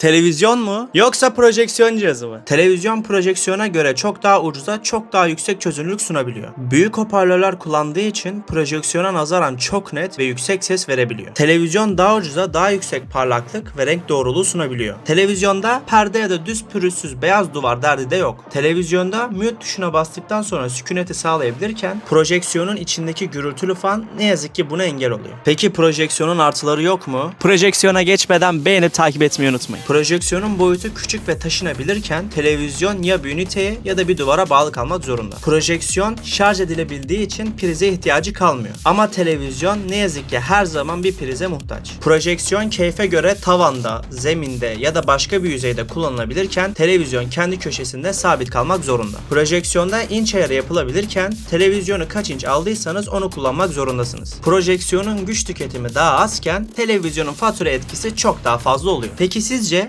Televizyon mu? Yoksa projeksiyon cihazı mı? Televizyon projeksiyona göre çok daha ucuza, çok daha yüksek çözünürlük sunabiliyor. Büyük hoparlörler kullandığı için projeksiyona nazaran çok net ve yüksek ses verebiliyor. Televizyon daha ucuza, daha yüksek parlaklık ve renk doğruluğu sunabiliyor. Televizyonda perde ya da düz pürüzsüz beyaz duvar derdi de yok. Televizyonda mute tuşuna bastıktan sonra sükuneti sağlayabilirken projeksiyonun içindeki gürültülü fan ne yazık ki buna engel oluyor. Peki projeksiyonun artıları yok mu? Projeksiyona geçmeden beğenip takip etmeyi unutmayın. Projeksiyonun boyutu küçük ve taşınabilirken televizyon ya bir üniteye ya da bir duvara bağlı kalmak zorunda. Projeksiyon şarj edilebildiği için prize ihtiyacı kalmıyor. Ama televizyon ne yazık ki her zaman bir prize muhtaç. Projeksiyon keyfe göre tavanda, zeminde ya da başka bir yüzeyde kullanılabilirken televizyon kendi köşesinde sabit kalmak zorunda. Projeksiyonda inç ayarı yapılabilirken televizyonu kaç inç aldıysanız onu kullanmak zorundasınız. Projeksiyonun güç tüketimi daha azken televizyonun fatura etkisi çok daha fazla oluyor. Peki sizce